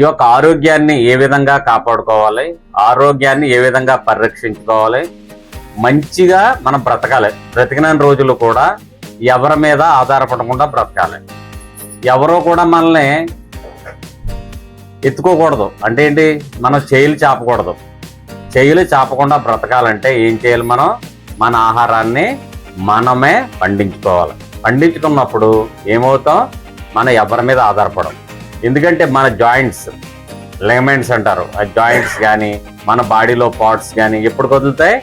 ఈ యొక్క ఆరోగ్యాన్ని ఏ విధంగా కాపాడుకోవాలి? ఆరోగ్యాన్ని ఏ విధంగా పరిరక్షించుకోవాలి? మంచిగా మనం బ్రతకాలి. బ్రతికిన రోజులు కూడా ఎవరి మీద ఆధారపడకుండా బ్రతకాలి. ఎవరో కూడా మనల్ని ఎత్తుకోకూడదు. అంటే ఏంటి? మనం చేయిలు చాపకూడదు. చేయిలు చాపకుండా బ్రతకాలంటే ఏం చేయాలి మనం? మన ఆహారాన్ని మనమే పండించుకోవాలి. పండించుకున్నప్పుడు ఏమవుతాం? మనం ఎవరి మీద ఆధారపడం ఎందుకంటే మన జాయింట్స్ లెగమెంట్స్ అంటారు. ఆ జాయింట్స్ కానీ మన బాడీలో పార్ట్స్ కానీ ఎప్పుడు కదులుతాయి?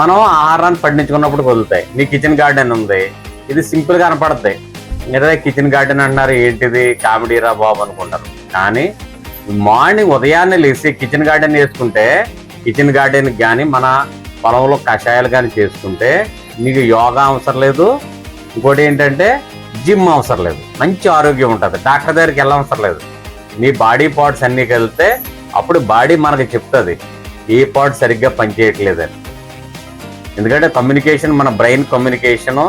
మనం ఆహారాన్ని పండించుకున్నప్పుడు కదులుతాయి. నీ కిచెన్ గార్డెన్ ఉంది. ఇది సింపుల్గా కనపడుతుంది లేదా కిచెన్ గార్డెన్ అంటున్నారు ఏంటిది? కామెడీ రా బాబు అనుకుంటారు. కానీ మార్నింగ్ ఉదయాన్నే లేచి కిచెన్ గార్డెన్ చేసుకుంటే కిచెన్ గార్డెన్ కానీ మన పొలంలో కషాయాలు కానీ చేసుకుంటే నీకు యోగా అవసరం లేదు. ఇంకోటి ఏంటంటే జిమ్ అవసరం లేదు. మంచి ఆరోగ్యం ఉంటుంది. డాక్టర్ దగ్గరికి వెళ్ళవసరం లేదు. మీ బాడీ పార్ట్స్ అన్నీ కలిస్తే అప్పుడు బాడీ మనకు చెప్తుంది ఏ పార్ట్ సరిగ్గా పనిచేయట్లేదని. ఎందుకంటే కమ్యూనికేషన్ మన బ్రెయిన్ కమ్యూనికేషన్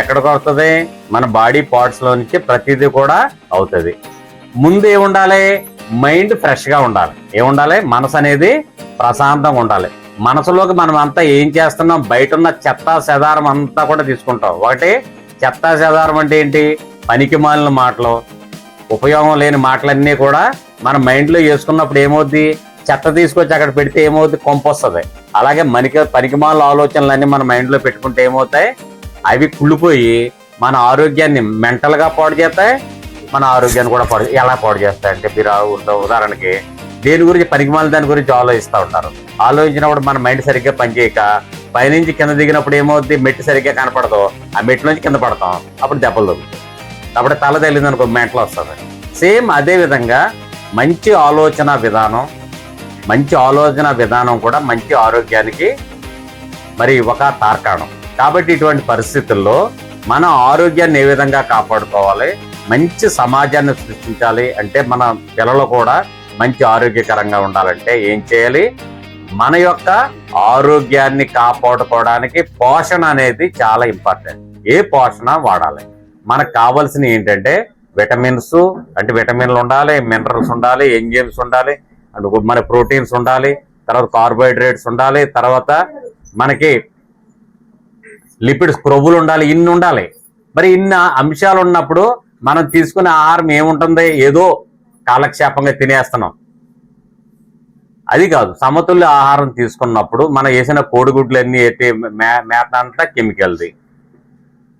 ఎక్కడికి వస్తుంది? మన బాడీ పార్ట్స్లో నుంచి ప్రతిదీ కూడా అవుతుంది. ముందు ఏముండాలి మైండ్ ఫ్రెష్గా ఉండాలి. ఏముండాలి మనసు అనేది ప్రశాంతంగా ఉండాలి. మనసులోకి మనం అంతా ఏం చేస్తున్నాం? బయట ఉన్న చెత్త సెదారం అంతా కూడా తీసుకుంటాం. ఒకటి చెత్త చెదారం అంటే ఏంటి? పనికి మాలిన మాటలు. ఉపయోగం లేని మాటలన్నీ కూడా మన మైండ్లో వేసుకున్నప్పుడు ఏమవుద్ది? చెత్త తీసుకొచ్చి అక్కడ పెడితే ఏమవుద్ది? కొంపొస్తుంది అలాగే మనకి పనికిమాల ఆలోచనలన్నీ మన మైండ్లో పెట్టుకుంటే ఏమవుతాయి? అవి కుళ్ళిపోయి మన ఆరోగ్యాన్ని మెంటల్గా పాడు చేస్తాయి. మన ఆరోగ్యాన్ని కూడా పాడు ఎలా పాడు చేస్తాయి? అంటే మీరు ఉదాహరణకి దేని గురించి పనికిమాల దాని గురించి ఆలోచిస్తూ ఉంటారు. ఆలోచించినప్పుడు మన మైండ్ సరిగ్గా పనిచేయక పైనుంచి కింద దిగినప్పుడు ఏమవుద్ది? మెట్టు సరిగ్గా కనపడదు. ఆ మెట్టు నుంచి కింద పడతాం. అప్పుడు దెబ్బలు దొరుకుతాయి అప్పుడు తల తగిలింది అనుకో మెంటలు వస్తుంది. సేమ్ అదే విధంగా మంచి ఆలోచన విధానం మంచి ఆలోచన విధానం కూడా మంచి ఆరోగ్యానికి మరి ఒక తార్కాణం. కాబట్టి ఇటువంటి పరిస్థితుల్లో మన ఆరోగ్యాన్ని ఏ విధంగా కాపాడుకోవాలి? మంచి సమాజాన్ని సృష్టించాలి అంటే మన పిల్లలు కూడా మంచి ఆరోగ్యకరంగా ఉండాలంటే ఏం చేయాలి? మన యొక్క ఆరోగ్యాన్ని కాపాడుకోవడానికి పోషణ అనేది చాలా ఇంపార్టెంట్. ఏ పోషణ వాడాలి? మనకు కావాల్సిన ఏంటంటే విటమిన్స్ అంటే విటమిన్లు ఉండాలి మినరల్స్ ఉండాలి ఎంజైమ్స్ ఉండాలి అండ్ మన ప్రోటీన్స్ ఉండాలి తర్వాత కార్బోహైడ్రేట్స్ ఉండాలి తర్వాత మనకి లిపిడ్స్ క్రొవ్వులు ఉండాలి ఇన్ని ఉండాలి. మరి ఇన్ని అంశాలు ఉన్నప్పుడు మనం తీసుకునే ఆహారం ఏముంటుంది? ఏదో కాలక్షేపంగా తినేస్తున్నాం. అది కాదు సమతుల్య ఆహారం తీసుకున్నప్పుడు మనం వేసిన కోడిగుడ్లు అన్ని మే- మేత అంతా కెమికల్ది.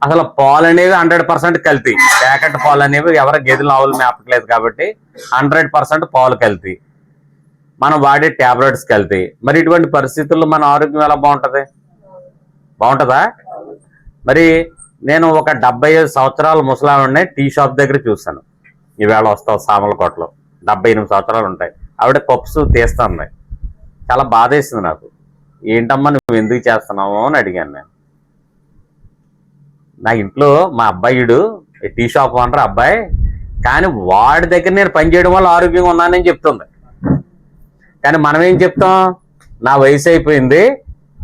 అసలు పాలు అనేవి హండ్రెడ్ పర్సెంట్ కల్తీ. ప్యాకెట్ పాలు అనేవి ఎవరి గేదెలు ఆవులు మేపట్లేదు కాబట్టి హండ్రెడ్ పర్సెంట్ పాలు కల్తీ. మనం వాడే టాబ్లెట్స్ కల్తీ. మరి ఇటువంటి పరిస్థితుల్లో మన ఆరోగ్యం ఎలా బాగుంటుంది? బాగుంటుందా? మరి నేను ఒక డెబ్బై ఐదు సంవత్సరాల ముసలావిడ్ని టీ షాప్ దగ్గర చూశాను. ఈవేళ వస్తావు సామలకోటలో. డెబ్బై ఎనిమిది సంవత్సరాలు ఉంటాయి. ఆవిడ పప్స్ తీస్తుంది చాలా బాధేసింది నాకు. ఏంటమ్మా నువ్వు ఎందుకు చేస్తున్నావు? అని అడిగాను నేను. నా ఇంట్లో మా అబ్బాయిడు టీ షాప్ ఓనర్ అబ్బాయి కానీ వాడి దగ్గర నేను పని చేయడం వల్ల ఆరోగ్యంగా ఉన్నానని చెప్తుంది. కానీ మనం ఏం చెప్తాం? నా వయసు అయిపోయింది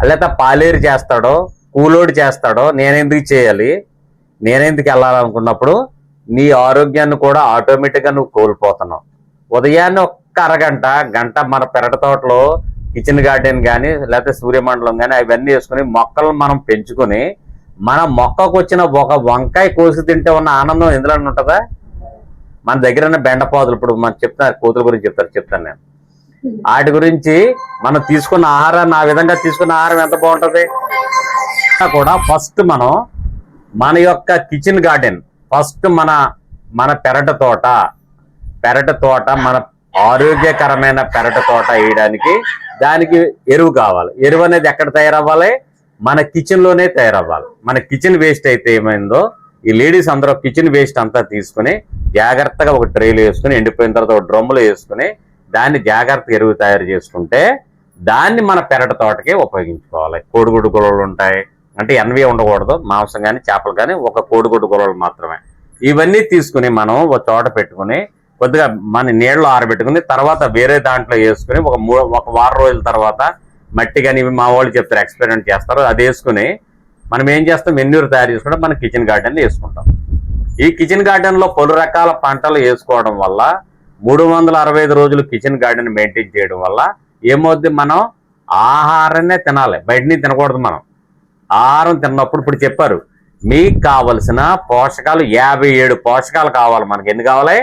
లేకపోతే పాలేరు చేస్తాడో కూలోడు చేస్తాడో నేనెందుకు చేయాలి? నేనెందుకు వెళ్ళాలనుకున్నప్పుడు నీ ఆరోగ్యాన్ని కూడా ఆటోమేటిక్గా నువ్వు కోల్పోతున్నావు. ఉదయాన్నే ఒక్క అరగంట గంట మన పెరట తోటలో కిచెన్ గార్డెన్ కానీ లేకపోతే సూర్యమండలం కానీ అవన్నీ వేసుకుని మొక్కలను మనం పెంచుకొని మన మొక్కకు వచ్చిన ఒక వంకాయ కోసి తింటే ఉన్న ఆనందం ఎందులో ఉంటుందా? మన దగ్గర ఉన్న బెండపాదులు ఇప్పుడు మనం చెప్తాను కోతుల గురించి చెప్తారు చెప్తాను నేను. వాటి గురించి మనం తీసుకున్న ఆహారాన్ని ఆ విధంగా తీసుకున్న ఆహారం ఎంత బాగుంటుంది? కూడా ఫస్ట్ మనం మన యొక్క కిచెన్ గార్డెన్ ఫస్ట్ మన మన పెరట తోట పెరట తోట మన ఆరోగ్యకరమైన పెరట తోట వేయడానికి దానికి ఎరువు కావాలి. ఎరువు అనేది ఎక్కడ తయారవ్వాలి? మన కిచెన్లోనే తయారవ్వాలి. మన కిచెన్ వేస్ట్ అయితే ఏమైందో ఈ లేడీస్ అందరూ కిచెన్ వేస్ట్ అంతా తీసుకుని జాగ్రత్తగా ఒక ట్రైలో వేసుకుని ఎండిపోయిన తర్వాత ఒక డ్రమ్ములో వేసుకుని దాన్ని జాగ్రత్త ఎరువు తయారు చేసుకుంటే దాన్ని మన పెరట తోటకి ఉపయోగించుకోవాలి. కోడిగుడ్డు గొడవలు ఉంటాయి. అంటే ఎన్వి ఉండకూడదు మాంసం కానీ చేపలు కానీ ఒక కోడిగుడ్డు గొడవలు మాత్రమే. ఇవన్నీ తీసుకుని మనం ఒక చోట పెట్టుకుని కొద్దిగా మన నీళ్ళలో ఆరబెట్టుకుని తర్వాత వేరే దాంట్లో వేసుకుని ఒక ఒక వారం రోజుల తర్వాత మట్టి కానీ మా వాళ్ళు చెప్తారు ఎక్స్పెరిమెంట్ చేస్తారు అది వేసుకుని మనం ఏం చేస్తాం? మెన్యూర్ తయారు చేసుకుంటే మనం కిచెన్ గార్డెన్ వేసుకుంటాం. ఈ కిచెన్ గార్డెన్లో పలు రకాల పంటలు వేసుకోవడం వల్ల మూడు వందల అరవై ఐదు రోజులు కిచెన్ గార్డెన్ మెయింటైన్ చేయడం వల్ల ఏమవుద్ది మనం? ఆహారాన్నే తినాలి. బయటని తినకూడదు మనం. ఆహారం తిన్నప్పుడు ఇప్పుడు చెప్పారు మీకు కావలసిన పోషకాలు యాభై ఏడు పోషకాలు కావాలి మనకి. ఎన్ని కావాలి?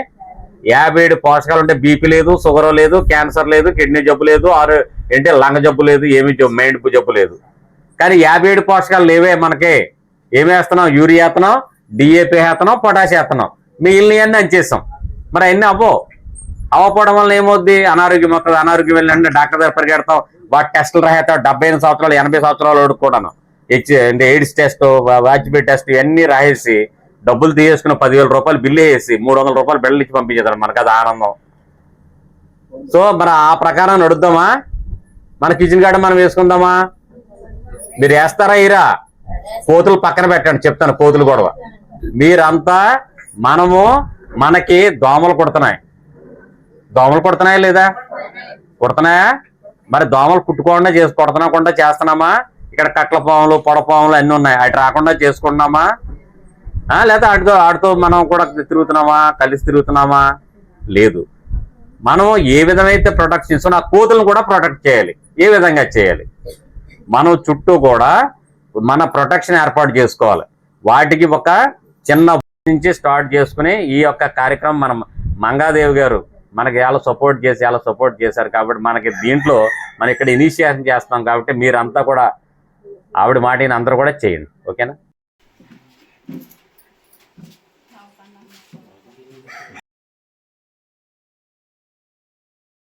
యాభై ఏడు పోషకాలు ఉంటే బీపీ లేదు షుగర్ లేదు క్యాన్సర్ లేదు కిడ్నీ జబ్బు లేదు ఆరు ఏంటి లంగ జబ్బు లేదు ఏమి జబ్బు మైండ్ జబ్బు లేదు. కానీ యాభై ఏడు పోషకాలు లేవే మనకి. ఏమి వేస్తున్నాం? యూరియా వేస్తున్నాం డిఏపి వేస్తున్నాం పొటాష్ వేస్తున్నాం. మిగిలినవన్నీ అంచేస్తాం. మరి అన్నీ అవ్వో అవ్వపోవడం వల్ల ఏమవుద్ది? అనారోగ్యం వస్తుంది. అనారోగ్యం వెళ్ళండి డాక్టర్ దగ్గర పరిగెడతాం. వాటి టెస్టులు రాసేస్తాం. డెబ్బై ఎనిమిది సంవత్సరాలు ఎనభై సంవత్సరాలు ఓడుకోవడం హెచ్ అంటే ఎయిడ్స్ టెస్ట్ వాజ్పేయి టెస్ట్ ఇవన్నీ రాసేసి డబ్బులు తీసేసుకుని పదివేల రూపాయలు బిల్లు వేసి మూడు వందల రూపాయలు బిల్లు ఇచ్చి పంపించేదారు మనకు అది ఆనందం. సో మన ఆ ప్రకారం నడుద్దామా? మన కిచెన్ గార్డెన్ మనం వేసుకుందామా? మీరు వేస్తారా ఇరా? కోతులు పక్కన పెట్టండి చెప్తాను కోతులు గొడవ. మీరంతా మనము మనకి దోమలు కుడుతున్నాయి. దోమలు కుడుతున్నాయా లేదా? కుడుతున్నాయా? మరి దోమలు కుట్టుకోకుండా చేసి కుడుతున్నాకుండా చేస్తున్నామా? ఇక్కడ కట్ల పాములు పొడపాములు అన్నీ ఉన్నాయి. అటు రాకుండా చేసుకుంటున్నామా? లేదా ఆడితో ఆడితో మనం కూడా తిరుగుతున్నామా కలిసి తిరుగుతున్నామా? లేదు. మనం ఏ విధమైతే ప్రొటెక్ట్ చేస్తున్నా ఆ కోతులను కూడా ప్రొటెక్ట్ చేయాలి. ఏ విధంగా చేయాలి? మనం చుట్టూ కూడా మన ప్రొటెక్షన్ ఏర్పాటు చేసుకోవాలి. వాటికి ఒక చిన్న నుంచి స్టార్ట్ చేసుకుని ఈ యొక్క కార్యక్రమం మనం మంగాదేవి గారు మనకి ఎలా సపోర్ట్ చేసి ఎలా సపోర్ట్ చేశారు కాబట్టి మనకి దీంట్లో మనం ఇక్కడ ఇనిషియేషన్ చేస్తాం కాబట్టి మీరంతా కూడా ఆవిడ మాటని అందరూ కూడా చేయండి. ఓకేనా?